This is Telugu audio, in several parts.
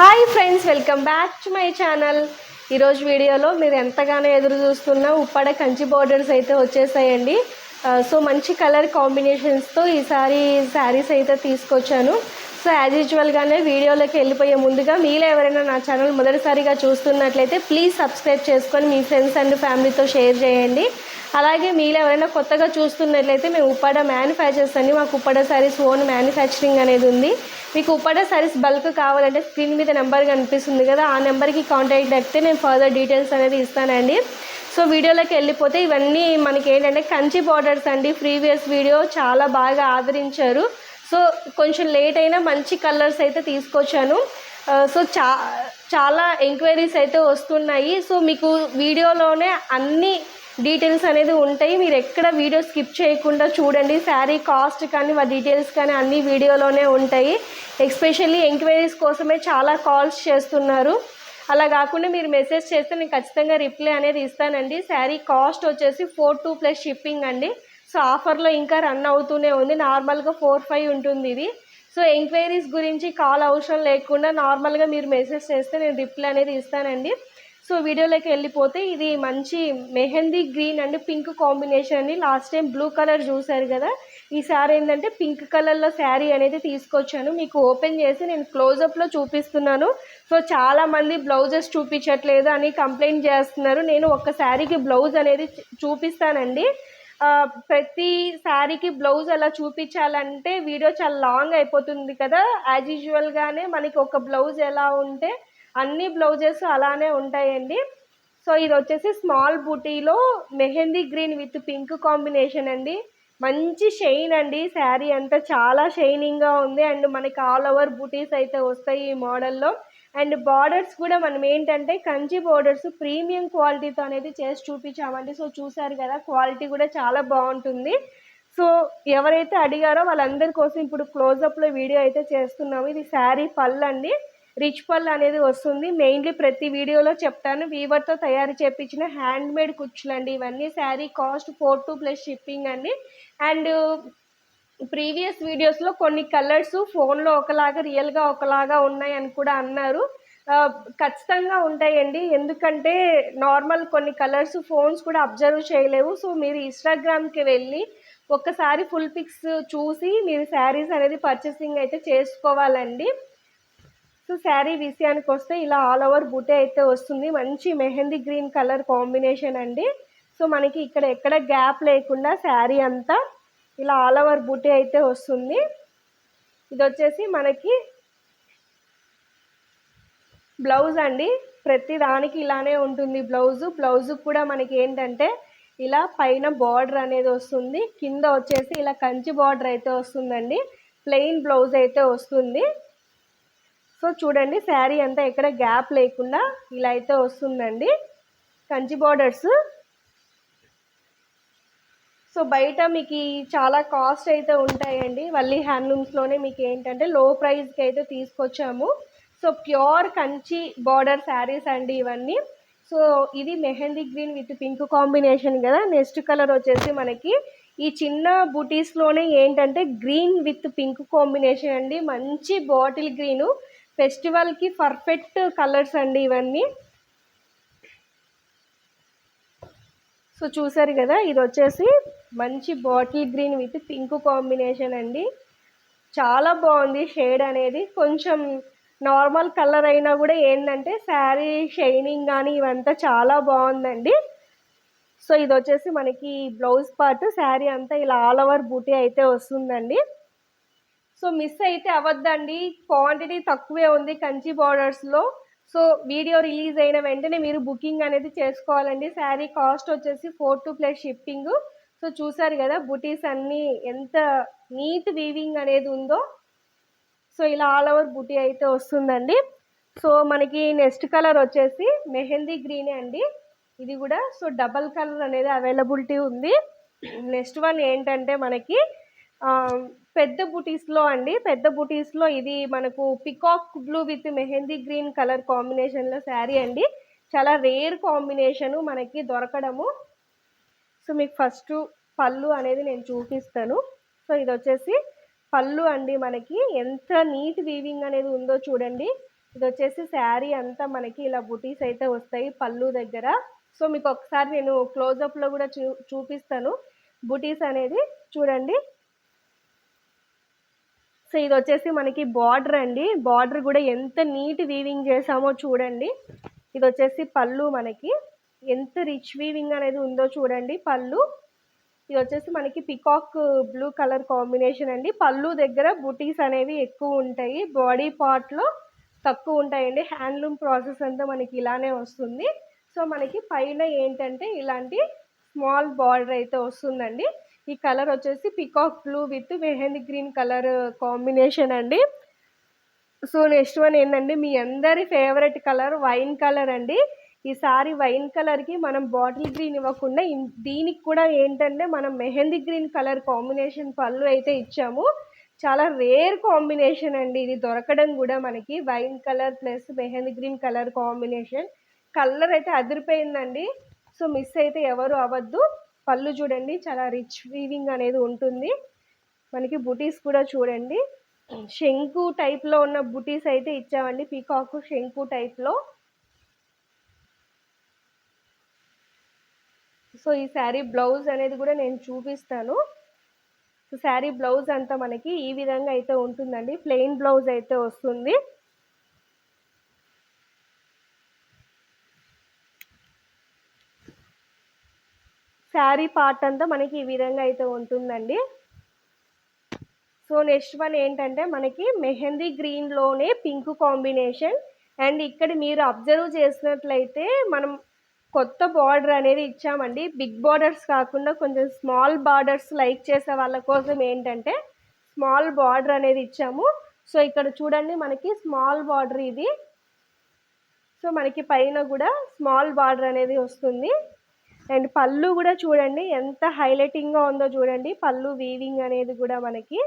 Hi friends welcome back to my channel. ఈరోజు వీడియోలో మీరు ఎంతగానో ఎదురు చూస్తున్న ఉప్పాడ కంచి బోర్డర్స్ అయితే వచ్చేసాయండి. సో మంచి కలర్ కాంబినేషన్స్తో ఈసారి శారీస్ అయితే తీసుకొచ్చాను. సో యాజ్ యూజువల్గానే వీడియోలోకి వెళ్ళిపోయే ముందుగా మీలో ఎవరైనా నా ఛానల్ మొదటిసారిగా చూస్తున్నట్లయితే ప్లీజ్ సబ్స్క్రైబ్ చేసుకొని మీ ఫ్రెండ్స్ అండ్ ఫ్యామిలీతో షేర్ చేయండి. అలాగే మీలో ఎవరైనా కొత్తగా చూస్తున్నట్లయితే మేము ఉప్పాడ మ్యానుఫ్యాక్చర్స్ అని మాకు ఉప్పాడ సారీస్ ఓన్ మ్యానుఫ్యాక్చరింగ్ అనేది ఉంది. మీకు ఉప్పాడ శారీస్ బల్క్ కావాలంటే స్క్రీన్ మీద నెంబర్ కనిపిస్తుంది కదా ఆ నెంబర్కి కాంటాక్ట్ అయితే నేను ఫర్దర్ డీటెయిల్స్ అనేది ఇస్తానండి. సో వీడియోలోకి వెళ్ళిపోతే ఇవన్నీ మనకి ఏంటంటే కంచి బార్డర్స్ అండి. ప్రీవియస్ వీడియో చాలా బాగా ఆదరించారు. సో కొంచెం లేట్ అయినా మంచి కలర్స్ అయితే తీసుకొచ్చాను. సో చా చాలా ఎంక్వైరీస్ అయితే వస్తున్నాయి. సో మీకు వీడియోలోనే అన్ని డీటెయిల్స్ అనేది ఉంటాయి. మీరు ఎక్కడ వీడియో స్కిప్ చేయకుండా చూడండి. శారీ కాస్ట్ కానీ మా డీటెయిల్స్ కానీ అన్ని వీడియోలోనే ఉంటాయి. ఎస్పెషల్లీ ఎంక్వైరీస్ కోసమే చాలా కాల్స్ చేస్తున్నారు. అలా కాకుండా మీరు మెసేజ్ చేస్తే నేను ఖచ్చితంగా రిప్లై అనేది ఇస్తానండి. శారీ కాస్ట్ వచ్చేసి ఫోర్ టూ ప్లస్ షిప్పింగ్ అండి. సో ఆఫర్లో ఇంకా రన్ అవుతూనే ఉంది. నార్మల్గా ఫోర్ ఫైవ్ ఉంటుంది ఇది. సో ఎంక్వైరీస్ గురించి కాల్ అవసరం లేకుండా నార్మల్గా మీరు మెసేజ్ చేస్తే నేను రిప్లై అనేది ఇస్తానండి. సో వీడియోలోకి వెళ్ళిపోతే ఇది మంచి mehndi green and pink combination అండి. లాస్ట్ టైం బ్లూ కలర్ చూశారు కదా. ఈసారి ఏంటంటే పింక్ కలర్లో శారీ అనేది తీసుకొచ్చాను. మీకు ఓపెన్ చేసి నేను క్లోజప్లో చూపిస్తున్నాను. సో చాలామంది బ్లౌజెస్ చూపించట్లేదు అని కంప్లైంట్ చేస్తున్నారు. నేను ఒక శారీకి బ్లౌజ్ అనేది చూపిస్తానండి. ప్రతి శారీకి బ్లౌజ్ అలా చూపించాలంటే వీడియో చాలా లాంగ్ అయిపోతుంది కదా. యాజ్ యూజువల్గానే మనకి ఒక బ్లౌజ్ ఎలా ఉంటే అన్ని బ్లౌజెస్ అలానే ఉంటాయండి. సో ఇది వచ్చేసి small బూటీలో mehndi green with pink combination అండి. మంచి షైన్ అండి శారీ అంతా చాలా షైనింగ్గా ఉంది. అండ్ మనకి ఆల్ ఓవర్ బూటీస్ అయితే వస్తాయి ఈ మోడల్లో. అండ్ బార్డర్స్ కూడా మనం ఏంటంటే కంచి బార్డర్స్ ప్రీమియం క్వాలిటీతో అనేది చేసి చూపించామండి. సో చూసారు కదా క్వాలిటీ కూడా చాలా బాగుంటుంది. సో ఎవరైతే అడిగారో వాళ్ళందరి కోసం ఇప్పుడు క్లోజప్లో వీడియో అయితే చేస్తున్నాము. ఇది శారీ పళ్ళు అండి రిచ్ పళ్ళు అనేది వస్తుంది. మెయిన్లీ ప్రతి వీడియోలో చెప్తాను. వీవర్తో తయారు చేపించిన హ్యాండ్ మేడ్ కుచ్చులు అండి ఇవన్నీ sari cost four two plus shipping అండి. అండ్ ప్రీవియస్ వీడియోస్లో కొన్ని కలర్స్ ఫోన్లో ఒకలాగా రియల్గా ఒకలాగా ఉన్నాయి అని కూడా అన్నారు. ఖచ్చితంగా ఉంటాయండి. ఎందుకంటే నార్మల్ కొన్ని కలర్స్ ఫోన్స్ కూడా అబ్జర్వ్ చేయలేవు. సో మీరు ఇన్స్టాగ్రామ్కి వెళ్ళి ఒక్కసారి ఫుల్ పిక్స్ చూసి మీరు శారీస్ అనేది పర్చేసింగ్ అయితే చేసుకోవాలండి. సో శారీ విషయానికి వస్తే ఇలా ఆల్ ఓవర్ బుటే అయితే వస్తుంది. మంచి మెహందీ గ్రీన్ కలర్ కాంబినేషన్ అండి. సో మనకి ఇక్కడ ఎక్కడ గ్యాప్ లేకుండా శారీ అంతా ఇలా ఆల్ ఓవర్ బుటే అయితే వస్తుంది. ఇది వచ్చేసి మనకి బ్లౌజ్ అండి. ప్రతి దానికి ఇలానే ఉంటుంది బ్లౌజు. బ్లౌజ్ కూడా మనకి ఏంటంటే ఇలా పైన బార్డర్ అనేది వస్తుంది. కింద వచ్చేసి ఇలా కంచి బార్డర్ అయితే వస్తుందండి. ప్లెయిన్ బ్లౌజ్ అయితే వస్తుంది. సో చూడండి శారీ అంతా ఎక్కడ గ్యాప్ లేకుండా ఇలా అయితే వస్తుందండి. కంచి బార్డర్స్ సో బయట మీకు చాలా కాస్ట్ అయితే ఉంటాయండి. వల్లి హ్యాండ్లూమ్స్లోనే మీకు ఏంటంటే లో ప్రైస్కి అయితే తీసుకొచ్చాము. So pure Kanchi border saris అండి ఇవన్నీ. సో ఇది mehndi green with pink combination కదా. నెక్స్ట్ కలర్ వచ్చేసి మనకి ఈ చిన్న బూటీస్లోనే ఏంటంటే గ్రీన్ విత్ పింక్ కాంబినేషన్ అండి. మంచి బాటిల్ గ్రీను ఫెస్టివల్కి పర్ఫెక్ట్ కలర్స్ అండి ఇవన్నీ. సో చూసారు కదా ఇది వచ్చేసి మంచి bottle green with pink combination అండి. చాలా బాగుంది షేడ్ అనేది. కొంచెం నార్మల్ కలర్ అయినా కూడా ఏంటంటే శారీ షైనింగ్ కానీ ఇవంతా చాలా బాగుందండి. సో ఇది వచ్చేసి మనకి బ్లౌజ్ పార్ట్ శారీ అంతా ఇలా ఆల్ ఓవర్ బూటీ అయితే వస్తుందండి. సో మిస్ అయితే అవద్దండి. క్వాంటిటీ తక్కువే ఉంది కంచి బార్డర్స్లో సో వీడియో రిలీజ్ అయిన వెంటనే మీరు బుకింగ్ అనేది చేసుకోవాలండి. శారీ కాస్ట్ వచ్చేసి four two plus shipping. So చూసారు కదా బుటీస్ అన్నీ ఎంత నీట్ వీవింగ్ అనేది ఉందో. సో ఇలా ఆల్ ఓవర్ బుటీ అయితే వస్తుందండి. సో మనకి నెక్స్ట్ కలర్ వచ్చేసి మెహందీ గ్రీనే అండి. ఇది కూడా. సో డబల్ కలర్ అనేది అవైలబిలిటీ ఉంది. నెక్స్ట్ వన్ ఏంటంటే మనకి పెద్ద బుటీస్లో అండి. పెద్ద బుటీస్లో ఇది మనకు peacock blue with mehndi green colour కాంబినేషన్లో శారీ అండి. చాలా రేర్ కాంబినేషను మనకి దొరకడము. సో మీకు ఫస్ట్ పళ్ళు అనేది నేను చూపిస్తాను. సో ఇది వచ్చేసి పళ్ళు అండి మనకి. ఎంత నీట్ వీవింగ్ అనేది ఉందో చూడండి. ఇది వచ్చేసి శారీ అంతా మనకి ఇలా బుటీస్ అయితే వస్తాయి పళ్ళు దగ్గర. సో మీకు ఒకసారి నేను క్లోజప్లో కూడా చూ చూపిస్తాను. బుటీస్ అనేది చూడండి. సో ఇది వచ్చేసి మనకి బార్డర్ అండి. బార్డర్ కూడా ఎంత నీట్ వీవింగ్ చేసామో చూడండి. ఇది వచ్చేసి పళ్ళు మనకి. ఎంత రిచ్ వీవింగ్ అనేది ఉందో చూడండి పళ్ళు. ఇది వచ్చేసి మనకి పికాక్ బ్లూ కలర్ కాంబినేషన్ అండి. పళ్ళు దగ్గర బుటీస్ అనేవి ఎక్కువ ఉంటాయి. బాడీ పార్ట్లో తక్కువ ఉంటాయండి. హ్యాండ్లూమ్ ప్రాసెస్ అంతా మనకి ఇలానే వస్తుంది. సో మనకి పైన ఏంటంటే ఇలాంటి స్మాల్ బార్డర్ అయితే వస్తుందండి. ఈ కలర్ వచ్చేసి peacock blue with mehndi green colour combination అండి. సో నెక్స్ట్ వన్ ఏంటండి మీ అందరి ఫేవరెట్ కలర్ వైన్ కలర్ అండి. ఈసారి వైన్ కలర్కి మనం బాటిల్ గ్రీన్ ఇవ్వకుండా దీనికి కూడా ఏంటంటే మనం మెహందీ గ్రీన్ కలర్ కాంబినేషన్ పళ్ళు అయితే ఇచ్చాము. చాలా రేర్ కాంబినేషన్ అండి ఇది. దొరకడం కూడా మనకి wine colour plus mehndi green colour combination colour అయితే అదిరిపోయిందండి. సో మిస్ అయితే ఎవరు అవ్వద్దు. పళ్ళు చూడండి చాలా రిచ్ వీవింగ్ అనేది ఉంటుంది. మనకి బుటీస్ కూడా చూడండి. శంకు టైప్లో ఉన్న బుటీస్ అయితే ఇచ్చామండి పీకాక్ శంకు టైప్లో సో ఈ శారీ బ్లౌజ్ అనేది కూడా నేను చూపిస్తాను. సో శారీ బ్లౌజ్ అంతా మనకి ఈ విధంగా అయితే ఉంటుందండి. ప్లెయిన్ బ్లౌజ్ అయితే వస్తుంది. శారీ పార్ట్ అంతా మనకి ఈ విధంగా అయితే ఉంటుందండి. సో నెక్స్ట్ వన్ ఏంటంటే మనకి మెహందీ గ్రీన్లోనే పింక్ కాంబినేషన్. అండ్ ఇక్కడ మీరు అబ్జర్వ్ చేసినట్లయితే మనం కొత్త బార్డర్ అనేది ఇచ్చామండి. బిగ్ బార్డర్స్ కాకుండా కొంచెం స్మాల్ బార్డర్స్ లైక్ చేసే వాళ్ళ కోసం ఏంటంటే స్మాల్ బార్డర్ అనేది ఇచ్చాము. సో ఇక్కడ చూడండి మనకి స్మాల్ బార్డర్ ఇది. సో మనకి పైన కూడా స్మాల్ బార్డర్ అనేది వస్తుంది. అండ్ పళ్ళు కూడా చూడండి ఎంత హైలైటింగ్గా ఉందో చూడండి. పళ్ళు వీవింగ్ అనేది కూడా మనకి.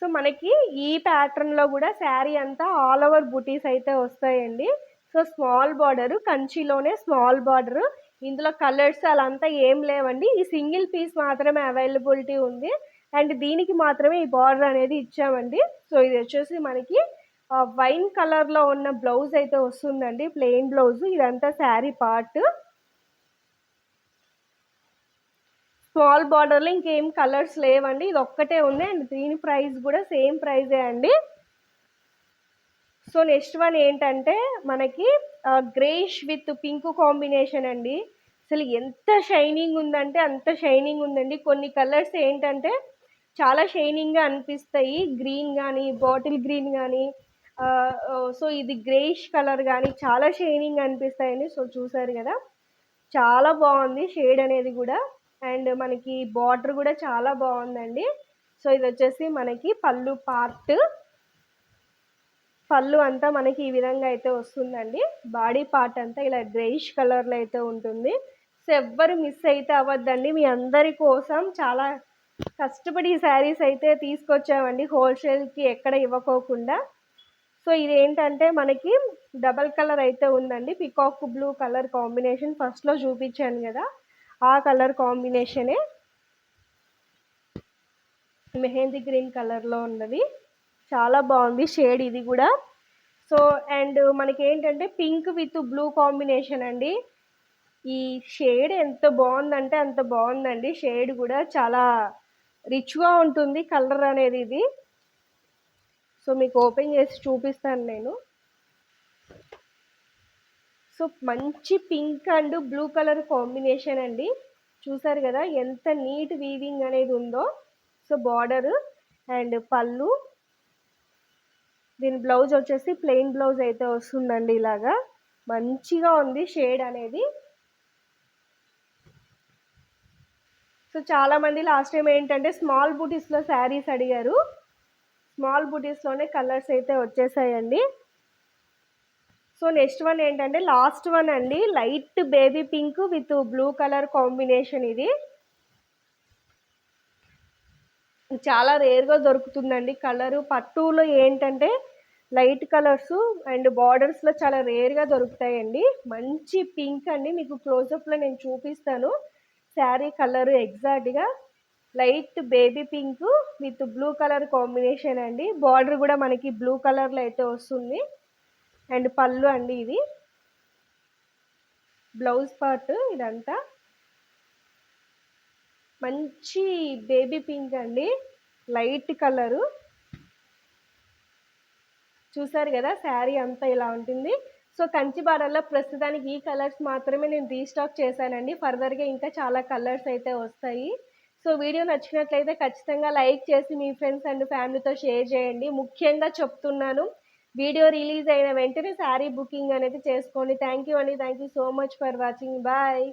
సో మనకి ఈ ప్యాటర్న్లో కూడా శారీ అంతా ఆల్ ఓవర్ బుటీస్ అయితే వస్తాయండి. సో స్మాల్ బార్డరు కంచిలోనే స్మాల్ బార్డర్ ఇందులో కలర్స్ అలా ఏం లేవండి. ఈ సింగిల్ పీస్ మాత్రమే అవైలబిలిటీ ఉంది. అండ్ దీనికి మాత్రమే ఈ బార్డర్ అనేది ఇచ్చామండి. సో ఇది వచ్చేసి మనకి వైన్ కలర్లో ఉన్న బ్లౌజ్ అయితే వస్తుందండి. ప్లెయిన్ బ్లౌజ్ ఇదంతా శారీ పార్ట్ స్మాల్ బార్డర్లో ఇంకేం కలర్స్ లేవండి. ఇది ఒక్కటే ఉంది అండ్ దీని ప్రైస్ కూడా సేమ్ ప్రైజే అండి. సో నెక్స్ట్ వన్ ఏంటంటే మనకి గ్రేష్ విత్ పింక్ కాంబినేషన్ అండి. అసలు ఎంత షైనింగ్ ఉందంటే అంత షైనింగ్ ఉందండి. కొన్ని కలర్స్ ఏంటంటే చాలా షైనింగ్గా అనిపిస్తాయి. గ్రీన్ కానీ బాటిల్ గ్రీన్ కానీ సో ఇది గ్రేష్ కలర్ కానీ చాలా షైనింగ్ అనిపిస్తాయండి. సో చూసారు కదా చాలా బాగుంది షేడ్ అనేది కూడా. అండ్ మనకి బార్డర్ కూడా చాలా బాగుందండి. సో ఇది వచ్చేసి మనకి పళ్ళు పార్ట్. పళ్ళు అంతా మనకి ఈ విధంగా అయితే వస్తుందండి. బాడీ పార్ట్ అంతా ఇలా గ్రేయిష్ కలర్లో అయితే ఉంటుంది. సో ఎవ్వరు మిస్ అయితే అవ్వద్దండి. మీ అందరి కోసం చాలా కష్టపడి ఈ శారీస్ అయితే తీసుకొచ్చామండి. హోల్సేల్కి ఎక్కడ ఇవ్వకోకుండా. సో ఇది ఏంటంటే మనకి డబల్ కలర్ అయితే ఉందండి. పికాక్ బ్లూ కలర్ కాంబినేషన్ ఫస్ట్లో చూపించాను కదా. ఆ కలర్ కాంబినేషనే మెహందీ గ్రీన్ కలర్లో ఉన్నది. చాలా బాగుంది షేడ్ ఇది కూడా. సో అండ్ మనకి ఏంటంటే పింక్ విత్ బ్లూ కాంబినేషన్ అండి. ఈ షేడ్ ఎంత బాగుందంటే అంత బాగుందండి. షేడ్ కూడా చాలా రిచ్గా ఉంటుంది కలర్ అనేది ఇది. సో మీకు ఓపెన్ చేసి చూపిస్తాను నేను. సో మంచి pink and blue colour combination అండి. చూసారు కదా ఎంత నీట్ వీవింగ్ అనేది ఉందో. సో బార్డర్ అండ్ పళ్ళు. దీని బ్లౌజ్ వచ్చేసి ప్లెయిన్ బ్లౌజ్ అయితే వస్తుందండి ఇలాగా. మంచిగా ఉంది షేడ్ అనేది. సో చాలామంది లాస్ట్ టైం ఏంటంటే స్మాల్ బూటీస్లో శారీస్ అడిగారు. స్మాల్ బూటీస్లోనే కలర్స్ అయితే వచ్చేసాయండి. సో నెక్స్ట్ వన్ ఏంటంటే లాస్ట్ వన్ అండి light baby pink with blue colour combination ఇది. చాలా రేర్గా దొరుకుతుందండి. కలరు పట్టులో ఏంటంటే లైట్ కలర్స్ అండ్ బార్డర్స్లో చాలా రేర్గా దొరుకుతాయండి. మంచి పింక్ అండి. మీకు క్లోజప్లో నేను చూపిస్తాను. శారీ కలరు ఎగ్జాక్ట్గా light baby pink with blue colour combination అండి. బార్డర్ కూడా మనకి బ్లూ కలర్లో అయితే వస్తుంది. అండ్ పళ్ళు అండి ఇది బ్లౌజ్ పార్ట్ ఇదంతా. మంచి బేబీ పింక్ అండి. Light colour. చూసారు కదా శారీ అంతా ఇలా ఉంటుంది. సో కంచి బాడల్లో ప్రస్తుతానికి ఈ కలర్స్ మాత్రమే నేను రీస్టాక్ చేశానండి. ఫర్దర్గా ఇంకా చాలా కలర్స్ అయితే వస్తాయి. సో వీడియో నచ్చినట్లయితే ఖచ్చితంగా లైక్ చేసి మీ ఫ్రెండ్స్ అండ్ ఫ్యామిలీతో షేర్ చేయండి. ముఖ్యంగా చెప్తున్నాను వీడియో రిలీజ్ అయిన వెంటనే శారీ బుకింగ్ అనేది చేసుకోండి. థ్యాంక్ యూ అండి thank you so much for watching bye